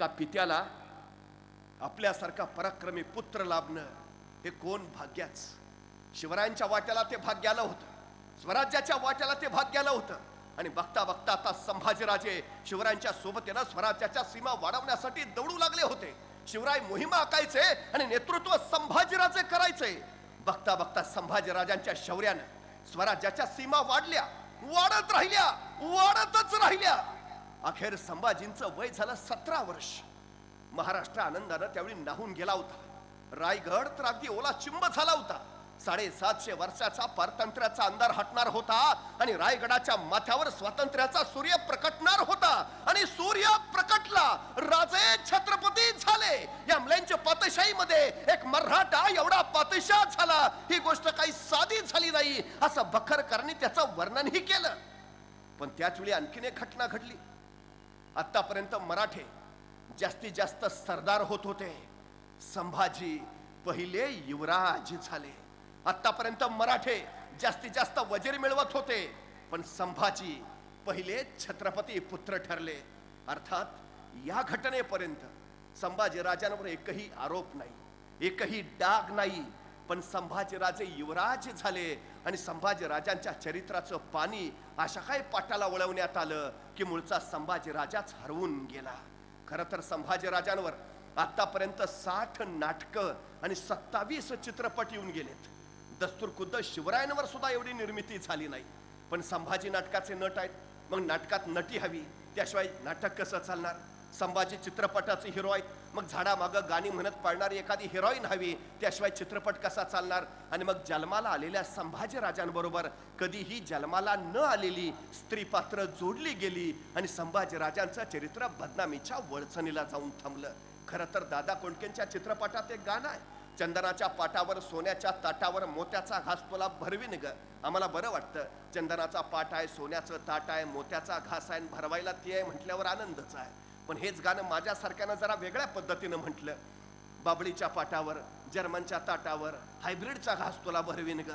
एका पित्याला आपल्यासारखा पराक्रमी पुत्र लाभणं हे कोण भाग्याच? शिवरायांच्या वाट्याला ते भाग्याला होतं. स्वराज्याच्या वाट्याला ते भाग्याला होतं. आणि बघता बघता आता संभाजीराजे शिवरायांच्या सोबतीनं स्वराज्याच्या सीमा वाढवण्यासाठी दौडू लागले होते. शिवराय मोहिमा आकायचे आणि नेतृत्व संभाजीराजे करायचे. बघता बघता संभाजीराजांच्या शौर्यानं स्वराज्याच्या सीमा वाढल्या. वाढत राहिल्या. वाढतच राहिल्या. अखेर संभाजींचं वय झालं सतरा वर्ष. महाराष्ट्र आनंदानं त्यावेळी नाहून गेला होता. रायगड तर अगदी ओला चिंब झाला होता. साडेसातशे वर्षाचा परतंत्र्याचा अंधार हटणार होता आणि रायगडाच्या माथ्यावर स्वातंत्र्याचा सूर्य प्रकटणार होता आणि सूर्य प्रकटला. राजे छत्रपती झाले. या मुलांच्या पातशाहीमध्ये एक मराठा एवढा पातशाह झाला. ही गोष्ट काही साधी झाली नाही. असं बखरकरांनी त्याचं वर्णनही केलं. पण त्याच वेळी आणखीन एक घटना घडली. आतापर्यंत मराठे जास्तीत जास्त सरदार होत होते. संभाजी पहिले युवराज झाले. आतापर्यंत मराठे जास्तीत जास्त वजीर मिळवत होते. पण संभाजी पहिले छत्रपती पुत्र ठरले. अर्थात या घटनेपर्यंत संभाजी राजांवर एकही आरोप नाही. एकही डाग नाही. पण संभाजीराजे युवराज झाले आणि संभाजी राजांच्या चरित्राचं पाणी अशा काही पाटाला वळवण्यात आलं की मूळचा संभाजी राजाच हरवून गेला. खर तर संभाजी राजांवर आतापर्यंत साठ नाटकं आणि सत्तावीस चित्रपट येऊन गेलेत. दस्तूर खुद्द शिवरायांवर सुद्धा एवढी निर्मिती झाली नाही. पण संभाजी नाटकाचे नट आहेत. मग नाटकात नटी हवी. त्याशिवाय नाटक कसं चालणार? संभाजी चित्रपटाचे हिरो आहेत. मग झाडामागं गाणी म्हणत पाळणारी एखादी हिरोईन हवी त्याशिवाय चित्रपट कसा चालणार? आणि मग जन्माला आलेल्या संभाजी राजांबरोबर कधीही जन्माला न आलेली स्त्री पात्र जोडली गेली आणि संभाजी राजांचं चरित्र बदनामीच्या वळचणीला जाऊन थांबलं. खरं तर दादा कोंडकेंच्या चित्रपटात एक गाणं आहे. चंदनाच्या पाटावर सोन्याच्या ताटावर मोत्याचा घास तुला भरवीन ग आम्हाला बरं वाटतं. चंदनाचा पाट आहे सोन्याचं ताट आहे मोत्याचा घास आहे आणि भरवायला ती आहे म्हटल्यावर आनंदच आहे. पण हेच गाणं माझ्यासारख्यानं जरा वेगळ्या पद्धतीनं म्हटलं. बाबळीच्या पाटावर जर्मनच्या ताटावर हायब्रिडचा घास तुला भरवीन ग.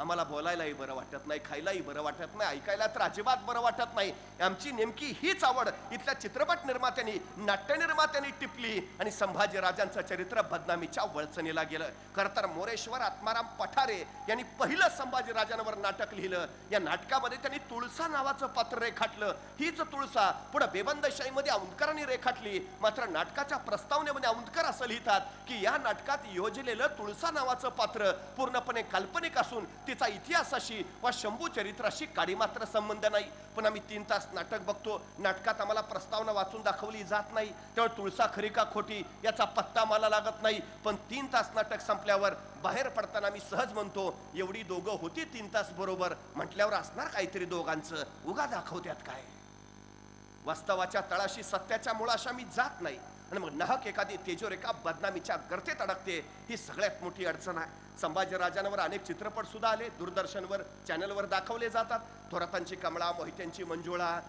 आम्हाला बोलायलाही बरं वाटत नाही खायलाही बरं वाटत नाही ऐकायला तर अजिबात बरं वाटत नाही. आमची नेमकी हीच आवड इथल्या चित्रपट निर्मात्यांनी नाट्य निर्मात्यांनी टिपली आणि संभाजी राजांचं चरित्र बदनामीच्या वळचणीला गेलं. खरं तर मोरेश्वर आत्माराम पठारे यांनी पहिलं संभाजी राजांवर नाटक लिहिलं. या नाटकामध्ये त्यांनी तुळसा नावाचं पात्र रेखाटलं. हीच तुळसा पुढे बेबंदशाहीमध्ये औंदकरांनी रेखाटली. मात्र नाटकाच्या प्रस्तावनेमध्ये औंदकर असं लिहितात की या नाटकात योजलेलं तुळसा नावाचं पात्र पूर्णपणे काल्पनिक असून तिचा इतिहासाशी वा शंभू चरित्राशी काडी मात्र संबंध नाही. पण आम्ही तीन तास नाटक बघतो. नाटकात आम्हाला प्रस्तावना वाचून दाखवली जात नाही. तेव्हा तुळसा खरी का खोटी याचा पत्ता मला लागत नाही. पण तीन तास नाटक संपल्यावर बाहेर पडताना मी सहज म्हणतो एवढी दोघं होती तीन तास बरोबर. म्हटल्यावर असणार काहीतरी दोघांचं. उगा दाखवत्यात काय? वास्तवाच्या तळाशी सत्याच्या मुळाशा मी जात नाही. आणि मग नाहक एखादी तेजोरेखा बदनामीच्या गर्तेत अडकते ही सगळ्यात मोठी अडचण आहे. संभाजी राजांवर अनेक चित्रपट सुद्धा आले दूरदर्शनवर चॅनलवर दाखवले जातात. थोरातांची कमळा मोहित्यांची मंजुळा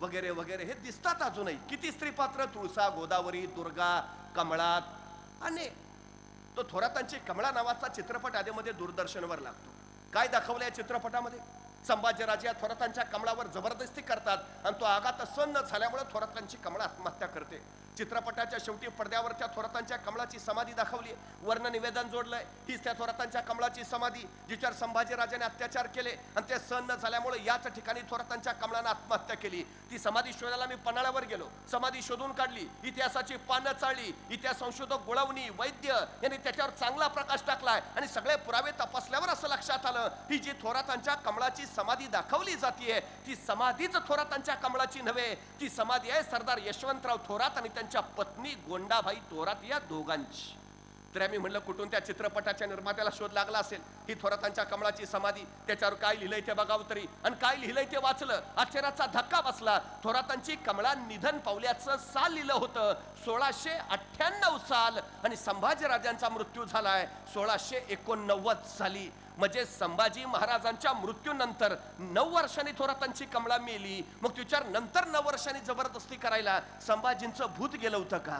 वगैरे वगैरे हे दिसतात अजूनही. किती स्त्रीपात्र तुळसा गोदावरी दुर्गा कमळात अनेक. तो थोरातांची कमळा नावाचा चित्रपट आधीमध्ये दूरदर्शनवर लागतो. काय दाखवलं या चित्रपटामध्ये? संभाजीराजे या थोरातांच्या कमळावर जबरदस्ती करतात आणि तो आघात सण न झाल्यामुळे थोरातांची कमळा आत्महत्या करते. चित्रपटाच्या शेवटी पडद्यावर त्या थोरातांच्या कमळाची समाधी दाखवली. वर्ण निवेदन जोडलंय. हीच त्या थोरातांच्या कमळाची समाधी जिच्यावर संभाजीराजाने अत्याचार केले आणि ते सहन न झाल्यामुळे याच ठिकाणी थोरातांच्या कमळानं आत्महत्या केली. ती समाधी शोधायला मी पन्हाळ्यावर गेलो. समाधी शोधून काढली. इतिहासाची पानं चाळली. इतिहास संशोधक गुळवणी वैद्य यांनी त्याच्यावर चांगला प्रकाश टाकलाय आणि सगळे पुरावे तपासल्यावर असं लक्षात आलं. ही जी थोरातांच्या कमळाची समाधी दाखवली जातीये. ती समाधीच थोरातांच्या कमळाची नव्हे. ती समाधी आहे सरदार यशवंतराव थोरात आणि त्यांच्या पत्नी गोंडाबाई थोरात या दोघांची. तर आम्ही म्हणलं कुठून त्या चित्रपटाच्या निर्मात्याला शोध लागला असेल? ही थोरातांच्या कमळाची समाधी. त्याच्यावर काय लिहिलंय ते बघावं तरी. आणि काय लिहिलंय ते वाचलं. आश्चर्याचा धक्का बसला. थोरातांची कमळा निधन पावल्याचं साल लिहिलं होतं. सोळाशे अठ्ठ्याण्णव साल आणि संभाजीराजांचा मृत्यू झालाय. सोळाशे एकोणनव्वद साली. म्हणजे संभाजी महाराजांच्या मृत्यूनंतर नऊ वर्षांनी थोरातांची कमळा मेली. मग तिच्यावर नंतर नऊ वर्षांनी जबरदस्ती करायला संभाजींचं भूत गेलं होतं का?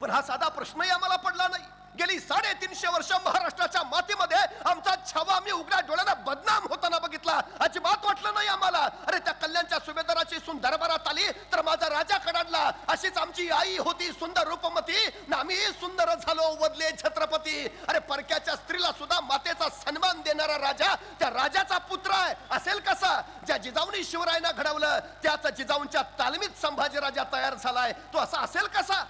पण हा साधा प्रश्नही आम्हाला पडला नाही. गेली साडेतीनशे वर्ष महाराष्ट्राच्या मातीमध्ये आमचा छावा आम्ही उघड्या डोळ्यानं बदनाम होताना बघितला. अजिबात वाटलं नाही आम्हाला. अरे त्या कल्याणच्या सुभेदाराची सून दरबारात आली तर माझा राजा कडाडला अशीच आमची आई होती सुंदर रूपमती. आम्ही सुंदर झालो वदले छत्रपती. अरे परक्याच्या स्त्रीला सुद्धा मातेचा सन्मान देणारा राजा त्या राजाचा पुत्र आहे. असेल कसा? ज्या जिजाऊनी शिवरायांना घडवलं त्याच जिजाऊंच्या तालमीत संभाजी राजा तयार झालाय. तो असा असेल कसा?